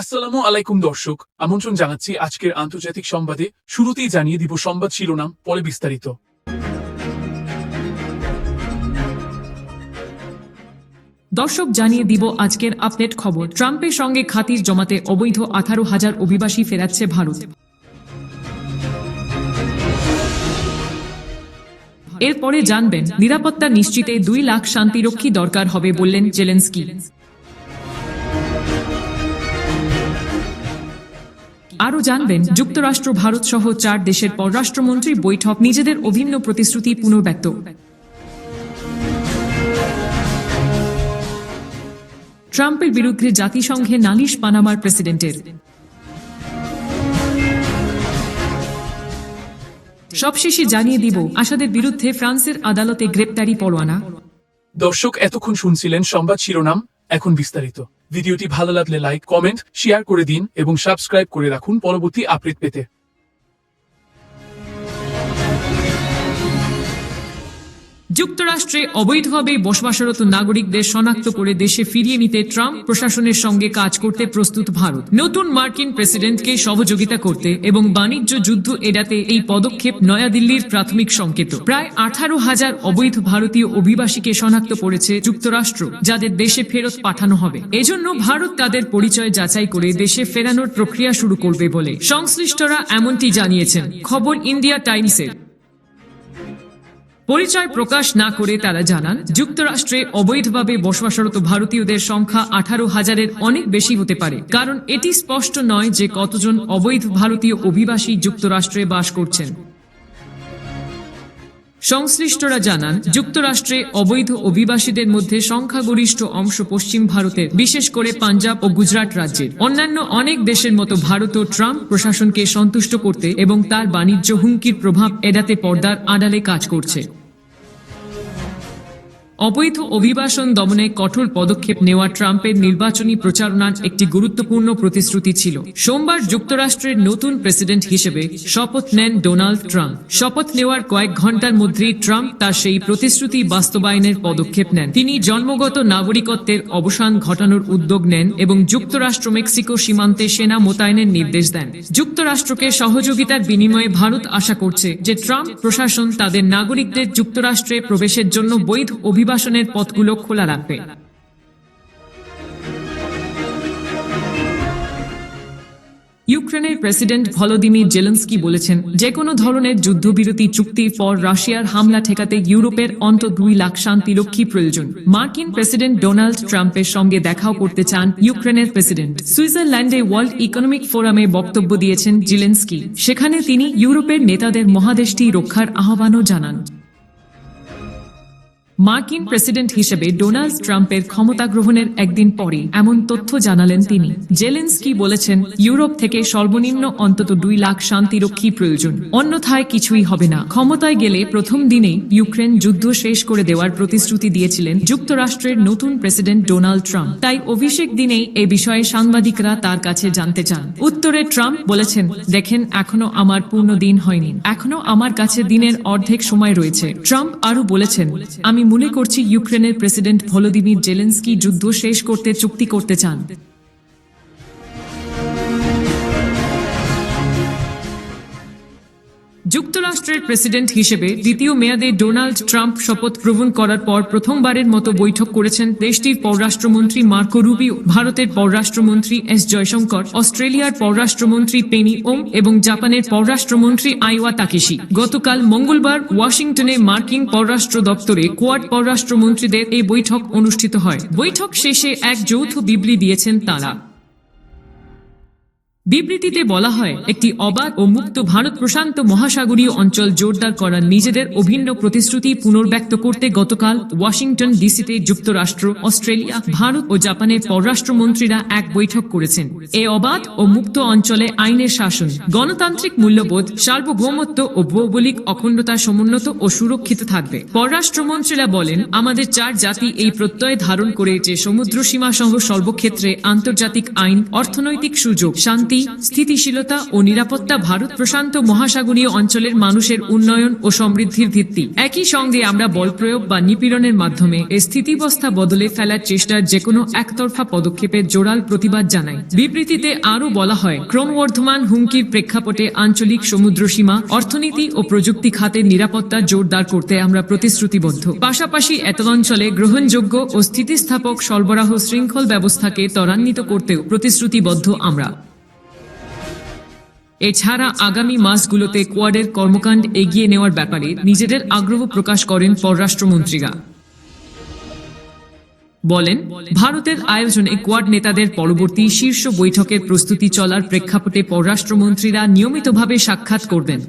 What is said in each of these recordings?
আসসালামু আলাইকুম, দর্শক। আমন্ত্রণ জানাচ্ছি আজকের আন্তর্জাতিক সংবাদে। শুরুতেই জানিয়ে দিব সংবাদ শিরোনাম, পরে বিস্তারিত। দর্শক, জানিয়ে দিব আজকের আপডেট খবর। ট্রাম্পের সঙ্গে খাতির জমাতে অবৈধ আঠারো হাজার অভিবাসী ফেরাচ্ছে ভারত। এরপরে জানবেন, নিরাপত্তা নিশ্চিতে দুই লাখ শান্তিরক্ষী দরকার হবে বললেন জেলেন্সকি। আরও জানবেন, যুক্তরাষ্ট্র, ভারত সহ চার দেশের পররাষ্ট্রমন্ত্রী বৈঠক নিজেদের অভিন্ন প্রতিশ্রুতি পুনর্ব্যক্ত। ট্রাম্পের বিরুদ্ধে জাতিসংঘে নালিশ পানামার প্রেসিডেন্টের। সবশেষে জানিয়ে দিব, আসাদের বিরুদ্ধে ফ্রান্সের আদালতে গ্রেপ্তারি পরোয়ানা। দর্শক, এতক্ষণ শুনছিলেন সংবাদ শিরোনাম, এখন বিস্তারিত। ভিডিওটি ভালো লাগলে লাইক, কমেন্ট, শেয়ার করে দিন এবং সাবস্ক্রাইব করে রাখুন পরবর্তী আপডেট পেতে। যুক্তরাষ্ট্রে অবৈধভাবে বসবাসরত নাগরিকদের শনাক্ত করে দেশে ফিরিয়ে নিতে ট্রাম্প প্রশাসনের সঙ্গে কাজ করতে প্রস্তুত ভারত। নতুন মার্কিন প্রেসিডেন্টকে সহযোগিতা করতে এবং বাণিজ্য যুদ্ধ এড়াতে এই পদক্ষেপ নয়াদিল্লির প্রাথমিক সংকেত। প্রায় আঠারো হাজার অবৈধ ভারতীয় অভিবাসীকে শনাক্ত করেছে যুক্তরাষ্ট্র, যাদের দেশে ফেরত পাঠানো হবে। এজন্য ভারত তাদের পরিচয় যাচাই করে দেশে ফেরানোর প্রক্রিয়া শুরু করবে বলে সংশ্লিষ্টরা এমনটি জানিয়েছেন। খবর ইন্ডিয়া টাইমসের। পরিচয় প্রকাশ না করে তারা জানান, যুক্তরাষ্ট্রে অবৈধভাবে বসবাসরত ভারতীয়দের সংখ্যা আঠারো হাজারের অনেক বেশি হতে পারে। কারণ এটি স্পষ্ট নয় যে কতজন অবৈধ ভারতীয় অভিবাসী যুক্তরাষ্ট্রে বাস করছেন। সংশ্লিষ্টরা জানান, যুক্তরাষ্ট্রে অবৈধ অভিবাসীদের মধ্যে সংখ্যাগরিষ্ঠ অংশ পশ্চিম ভারতের, বিশেষ করে পাঞ্জাব ও গুজরাট রাজ্যের। অন্যান্য অনেক দেশের মতো ভারত ও ট্রাম্প প্রশাসনকে সন্তুষ্ট করতে এবং তার বাণিজ্য হুমকির প্রভাব এড়াতে পর্দার আড়ালে কাজ করছে। অবৈধ অভিবাসন দমনে কঠোর পদক্ষেপ নেওয়া ট্রাম্পের নির্বাচনী প্রচারণার একটি গুরুত্বপূর্ণ প্রতিশ্রুতি ছিল। সোমবার যুক্তরাষ্ট্রের নতুন প্রেসিডেন্ট হিসেবে শপথ নেন ডোনাল্ড ট্রাম্প। শপথ নেওয়ার কয়েক ঘণ্টার মধ্যেই ট্রাম্প তার সেই প্রতিশ্রুতি বাস্তবায়নের পদক্ষেপ নেন। তিনি জন্মগত নাগরিকত্বের অবসান ঘটানোর উদ্যোগ নেন এবং যুক্তরাষ্ট্র মেক্সিকো সীমান্তে সেনা মোতায়েনের নির্দেশ দেন। যুক্তরাষ্ট্রকে সহযোগিতার বিনিময়ে ভারত আশা করছে যে ট্রাম্প প্রশাসন তাদের নাগরিকদের যুক্তরাষ্ট্রে প্রবেশের জন্য বৈধ অভিবাসনের পথগুলো খোলা রাখবে। ইউক্রেনের প্রেসিডেন্ট ভলোদিমির জেলেন্সকি বলেছেন যে কোনো ধরনের যুদ্ধবিরতি চুক্তির পর রাশিয়ার হামলা ঠেকাতে ইউরোপের অন্ত দুই লাখ শান্তিরক্ষী প্রয়োজন। মার্কিন প্রেসিডেন্ট ডোনাল্ড ট্রাম্পের সঙ্গে দেখাও করতে চান ইউক্রেনের প্রেসিডেন্ট। সুইজারল্যান্ডে ওয়ার্ল্ড ইকোনমিক ফোরামে বক্তব্য দিয়েছেন জেলেন্সকি। সেখানে তিনি ইউরোপের নেতাদের মহাদেশটি রক্ষার আহ্বানও জানান। মার্কিন প্রেসিডেন্ট হিসেবে ডোনাল্ড ট্রাম্পের ক্ষমতা গ্রহণের একদিন পরে এমন তথ্য জানালেন তিনি। জেলেন্সকি বলেছেন, ইউরোপ থেকে সর্বনিম্ন অন্তত দুই লাখ শান্তিরক্ষী প্রয়োজন। অন্যথায় কিছুই হবে না। ক্ষমতায় গেলে প্রথম দিনেই ইউক্রেন যুদ্ধ শেষ করে দেওয়ার প্রতিশ্রুতি দিয়েছিলেন যুক্তরাষ্ট্রের নতুন প্রেসিডেন্ট ডোনাল্ড ট্রাম্প। তাই অভিষেক দিনেই এ বিষয়ে সাংবাদিকরা তার কাছে জানতে চান। উত্তরে ট্রাম্প বলেছেন, দেখেন, এখনও আমার পূর্ণ দিন হয়নি। এখনও আমার কাছে দিনের অর্ধেক সময় রয়েছে। ট্রাম্প আরও বলেছেন, আমি মনে করছি ইউক্রেনের প্রেসিডেন্ট ভলোদিমির জেলেন্সকি যুদ্ধ শেষ করতে চুক্তি করতে চান। যুক্তরাষ্ট্রের প্রেসিডেন্ট হিসেবে দ্বিতীয় মেয়াদে ডোনাল্ড ট্রাম্প শপথ গ্রহণ করার পর প্রথমবারের মতো বৈঠক করেছেন দেশটির পররাষ্ট্রমন্ত্রী মার্কো রুবিও, ভারতের পররাষ্ট্রমন্ত্রী এস জয়শঙ্কর, অস্ট্রেলিয়ার পররাষ্ট্রমন্ত্রী পেনি ওম এবং জাপানের পররাষ্ট্রমন্ত্রী আইওয়া তাকেশি। গতকাল মঙ্গলবার ওয়াশিংটনে মার্কিন পররাষ্ট্র দপ্তরে কোয়াড পররাষ্ট্রমন্ত্রীদের এই বৈঠক অনুষ্ঠিত হয়। বৈঠক শেষে এক যৌথ বিবৃতি দিয়েছেন তারা। বিবৃতিতে বলা হয়, একটি অবাধ ও মুক্ত ভারত প্রশান্ত মহাসাগরীয় অঞ্চল জোরদার করার নিজেদের অভিন্ন প্রতিশ্রুতি পুনর্ব্যক্ত করতে গতকাল ওয়াশিংটন ডিসিতে যুক্তরাষ্ট্র, অস্ট্রেলিয়া, ভারত ও জাপানের পররাষ্ট্রমন্ত্রীরা এক বৈঠক করেছেন। এ অবাধ ও মুক্ত অঞ্চলে আইনের শাসন, গণতান্ত্রিক মূল্যবোধ, সার্বভৌমত্ব ও ভৌগোলিক অখণ্ডতা সমুন্নত ও সুরক্ষিত থাকবে। পররাষ্ট্রমন্ত্রীরা বলেন, আমাদের চার জাতি এই প্রত্যয় ধারণ করে যে সমুদ্র সীমা সহ সর্বক্ষেত্রে আন্তর্জাতিক আইন, অর্থনৈতিক সুযোগ, শান্তি শান্তি স্থিতিশীলতা ও নিরাপত্তা ভারত প্রশান্ত মহাসাগরীয় অঞ্চলের মানুষের উন্নয়ন ও সমৃদ্ধির ভিত্তি। একই সঙ্গে আমরা বল প্রয়োগ বা নিপীড়নের মাধ্যমে এই স্থিতিবস্থা বদলে ফেলার চেষ্টার যেকোনো একতরফা পদক্ষেপের জোরাল প্রতিবাদ জানাই। বিবৃতিতে আরও বলা হয়, ক্রমবর্ধমান হুমকির প্রেক্ষাপটে আঞ্চলিক সমুদ্র সীমা, অর্থনীতি ও প্রযুক্তি খাতের নিরাপত্তা জোরদার করতে আমরা প্রতিশ্রুতিবদ্ধ। পাশাপাশি এত অঞ্চলে গ্রহণযোগ্য ও স্থিতিস্থাপক সরবরাহ শৃঙ্খল ব্যবস্থাকে ত্বরান্বিত করতেও প্রতিশ্রুতিবদ্ধ আমরা। এছাড়া আগামী মাসগুলোতে কোয়াডের কর্মকাণ্ড এগিয়ে নেওয়ার ব্যাপারে নিজেদের আগ্রহ প্রকাশ করেন পররাষ্ট্রমন্ত্রীরা। বলেন, ভারতের আয়োজনে কোয়াড নেতাদের পরবর্তী শীর্ষ বৈঠকের প্রস্তুতি চলার প্রেক্ষাপটে পররাষ্ট্রমন্ত্রীরা নিয়মিতভাবে সাক্ষাৎ করবেন।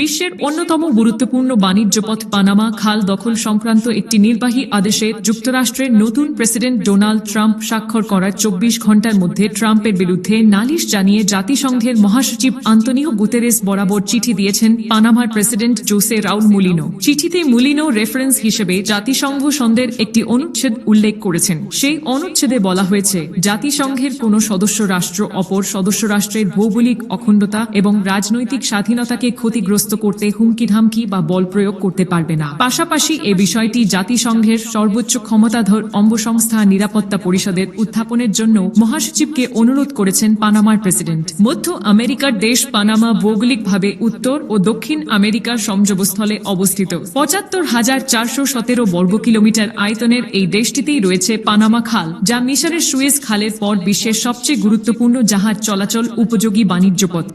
বিশ্বের অন্যতম গুরুত্বপূর্ণ বাণিজ্য পথ পানামা খাল দখল সংক্রান্ত একটি নির্বাহী আদেশে যুক্তরাষ্ট্রের নতুন প্রেসিডেন্ট ডোনাল্ড ট্রাম্প স্বাক্ষর করার চব্বিশ ঘণ্টার মধ্যে ট্রাম্পের বিরুদ্ধে নালিশ জানিয়ে জাতিসংঘের মহাসচিব আন্তনিও গুতেরেস বরাবর চিঠি দিয়েছেন পানামার প্রেসিডেন্ট জোসে রাউল মুলিনো। চিঠিতে মুলিনো রেফারেন্স হিসেবে জাতিসংঘ সন্দের একটি অনুচ্ছেদ উল্লেখ করেছেন। সেই অনুচ্ছেদে বলা হয়েছে, জাতিসংঘের কোন সদস্য রাষ্ট্র অপর সদস্য রাষ্ট্রের ভৌগোলিক অখণ্ডতা এবং রাজনৈতিক স্বাধীনতাকে ক্ষতিগ্রস্ত করতে হুমকি ধামকি বা বল প্রয়োগ করতে পারবে না। পাশাপাশি এ বিষয়টি জাতিসংঘের সর্বোচ্চ ক্ষমতাধর অঙ্গসংস্থা নিরাপত্তা পরিষদের উত্থাপনের জন্য মহাসচিবকে অনুরোধ করেছেন পানামার প্রেসিডেন্ট। মধ্য আমেরিকার দেশ পানামা ভৌগোলিকভাবে উত্তর ও দক্ষিণ আমেরিকার সংযোগস্থলে অবস্থিত। পঁচাত্তর হাজার চারশো সতেরো বর্গ কিলোমিটার আয়তনের এই দেশটিতেই রয়েছে পানামা খাল, যা মিশরের সুয়েজ খালের পর বিশ্বের সবচেয়ে গুরুত্বপূর্ণ জাহাজ চলাচল উপযোগী বাণিজ্য পথ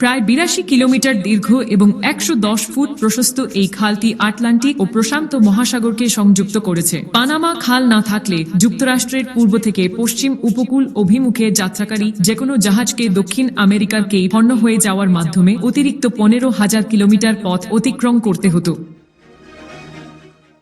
প্রায় বিরাশি কিলোমিটার দীর্ঘ এবং একশো দশ ফুট প্রশস্ত এই খালটি আটলান্টিক ও প্রশান্ত মহাসাগরকে সংযুক্ত করেছে। পানামা খাল না থাকলে যুক্তরাষ্ট্রের পূর্ব থেকে পশ্চিম উপকূল অভিমুখে যাত্রাকারী যে কোনো জাহাজকে দক্ষিণ আমেরিকার পণ্য হয়ে যাওয়ার মাধ্যমে অতিরিক্ত পনেরো হাজার কিলোমিটার পথ অতিক্রম করতে হতো।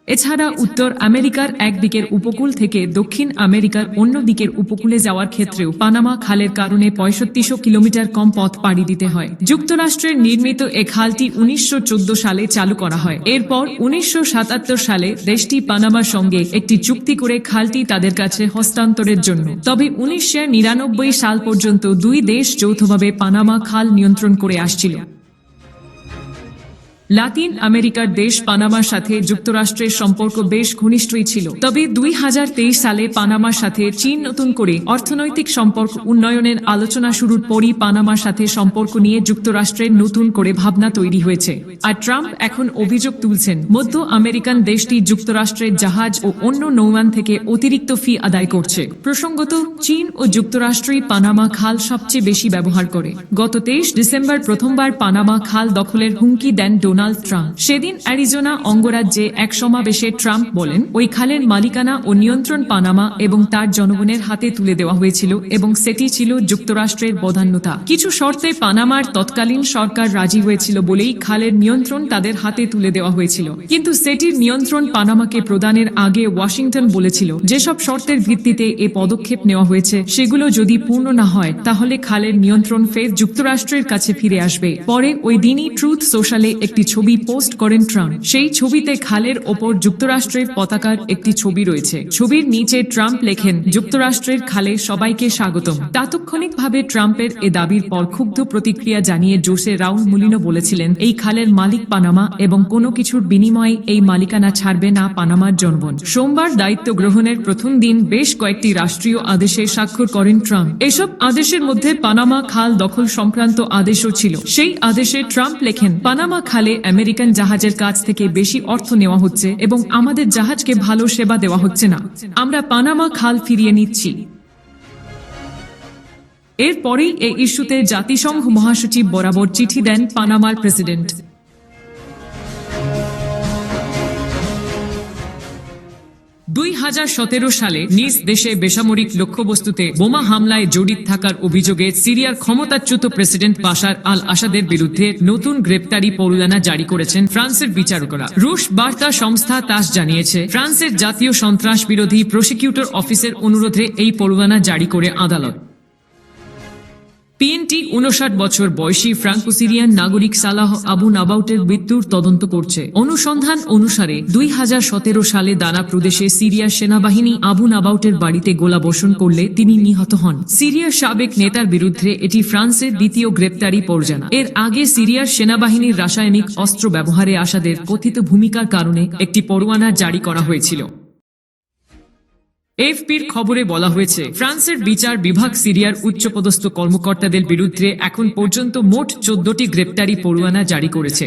এছাড়া উত্তর আমেরিকার এক দিকের উপকূল থেকে দক্ষিণ আমেরিকার অন্য দিকের উপকূলে যাওয়ার ক্ষেত্রেও পানামা খালের কারণে পঁয়ষট্টিশো কিলোমিটার কম পথ পাড়ি দিতে হয়। যুক্তরাষ্ট্রের নির্মিত এ খালটি উনিশশো চোদ্দ সালে চালু করা হয়। এরপর উনিশশো সাতাত্তর সালে দেশটি পানামার সঙ্গে একটি চুক্তি করে খালটি তাদের কাছে হস্তান্তরের জন্য। তবে উনিশশো নিরানব্বই সাল পর্যন্ত দুই দেশ যৌথভাবে পানামা খাল নিয়ন্ত্রণ করে আসছিল। লাতিন আমেরিকার দেশ পানামার সাথে যুক্তরাষ্ট্রের সম্পর্ক বেশ ঘনিষ্ঠই ছিল। তবে দুই সালে পানামার সাথে চীন নতুন করে অর্থনৈতিক সম্পর্ক উন্নয়নের আলোচনা শুরুর পরই পানামার সাথে সম্পর্ক নিয়ে যুক্তরাষ্ট্রের নতুন করে ভাবনা তৈরি হয়েছে। আর ট্রাম্প এখন অভিযোগ তুলছেন, মধ্য আমেরিকান দেশটি যুক্তরাষ্ট্রের জাহাজ ও অন্য নৌয়ান থেকে অতিরিক্ত ফি আদায় করছে। প্রসঙ্গত, চীন ও যুক্তরাষ্ট্রই পানামা খাল সবচেয়ে বেশি ব্যবহার করে। গত তেইশ ডিসেম্বর প্রথমবার পানামা খাল দখলের হুমকি দেন ট্রাম্প। সেদিন অ্যারিজোনা অঙ্গরাজ্যে এক সমাবেশে ট্রাম্প বলেন, ওই খালের মালিকানা ও নিয়ন্ত্রণ পানামা এবং তার জনগণের হাতে তুলে দেওয়া হয়েছিল এবং সেটি ছিল যুক্তরাষ্ট্রের বদান্যতা কিছু শর্তে পানামার তৎকালীন সরকার রাজি হয়েছিল বলেই খালের নিয়ন্ত্রণ তাদের হাতে তুলে দেওয়া হয়েছিল। কিন্তু সেটির নিয়ন্ত্রণ পানামাকে প্রদানের আগে ওয়াশিংটন বলেছিল, যেসব শর্তের ভিত্তিতে এ পদক্ষেপ নেওয়া হয়েছে, সেগুলো যদি পূর্ণ না হয়, তাহলে খালের নিয়ন্ত্রণ ফের যুক্তরাষ্ট্রের কাছে ফিরে আসবে। পরে ওই দিনই ট্রুথ সোশ্যালে একটি ছবি পোস্ট করেন ট্রাম্প। সেই ছবিতে খালের ওপর যুক্তরাষ্ট্রের পতাকার একটি ছবি রয়েছে। ছবির নিচে ট্রাম্প লেখেন, যুক্তরাষ্ট্রের খালে সবাইকে স্বাগতম। তাৎক্ষণিকভাবে ট্রাম্পের এ দাবির পর ক্ষুব্ধ প্রতিক্রিয়া জানিয়ে জোসে রাউল মুলিনো বলেছিলেন, এই খালের মালিক পানামা এবং কোনো কিছুর বিনিময়ে এই মালিকানা ছাড়বে না পানামার জনগণ। সোমবার দায়িত্ব গ্রহণের প্রথম দিন বেশ কয়েকটি রাষ্ট্রীয় আদেশে স্বাক্ষর করেন ট্রাম্প। এসব আদেশের মধ্যে পানামা খাল দখল সংক্রান্ত আদেশও ছিল। সেই আদেশে ট্রাম্প লেখেন, পানামা খালে আমেরিকান জাহাজের কাছ থেকে বেশি অর্থ নেওয়া হচ্ছে এবং আমাদের জাহাজকে ভালো সেবা দেওয়া হচ্ছে না। আমরা পানামা খাল ফিরিয়ে নিচ্ছি। এরপরেই এই ইস্যুতে জাতিসংঘ মহাসচিব বরাবর চিঠি দেন পানামার প্রেসিডেন্ট। দুই হাজার সতেরো সালে নিজ দেশে বেসামরিক লক্ষ্যবস্তুতে বোমা হামলায় জড়িত থাকার অভিযোগে সিরিয়ার ক্ষমতাচ্যুত প্রেসিডেন্ট বাশার আল আসাদের বিরুদ্ধে নতুন গ্রেপ্তারি পরোয়ানা জারি করেছেন ফ্রান্সের বিচারকরা। রুশ বার্তা সংস্থা তাস জানিয়েছে, ফ্রান্সের জাতীয় সন্ত্রাস বিরোধী প্রসিকিউটর অফিসের অনুরোধে এই পরোয়ানা জারি করে আদালত। পিএনটি উনষাট বছর বয়সী ফ্রাঙ্কো সিরিয়ান নাগরিক সালাহ আবু নাবাউটের মৃত্যুর তদন্ত করছে। অনুসন্ধান অনুসারে দুই হাজার সতেরো সালে দানা প্রদেশে সিরিয়ার সেনাবাহিনী আবু নাবাউটের বাড়িতে গোলা গোলাবর্ষণ করলে তিনি নিহত হন। সিরিয়ার সাবেক নেতার বিরুদ্ধে এটি ফ্রান্সের দ্বিতীয় গ্রেপ্তারি পর্যানা এর আগে সিরিয়ার সেনাবাহিনীর রাসায়নিক অস্ত্র ব্যবহারে আসাদের কথিত ভূমিকার কারণে একটি পরোয়ানা জারি করা হয়েছিল। এফপির খবরে বলা হয়েছে, ফ্রান্সের বিচার বিভাগ সিরিয়ার উচ্চপদস্থ কর্মকর্তাদের বিরুদ্ধে এখন পর্যন্ত মোট চোদ্দটি গ্রেপ্তারি পরোয়ানা জারি করেছে।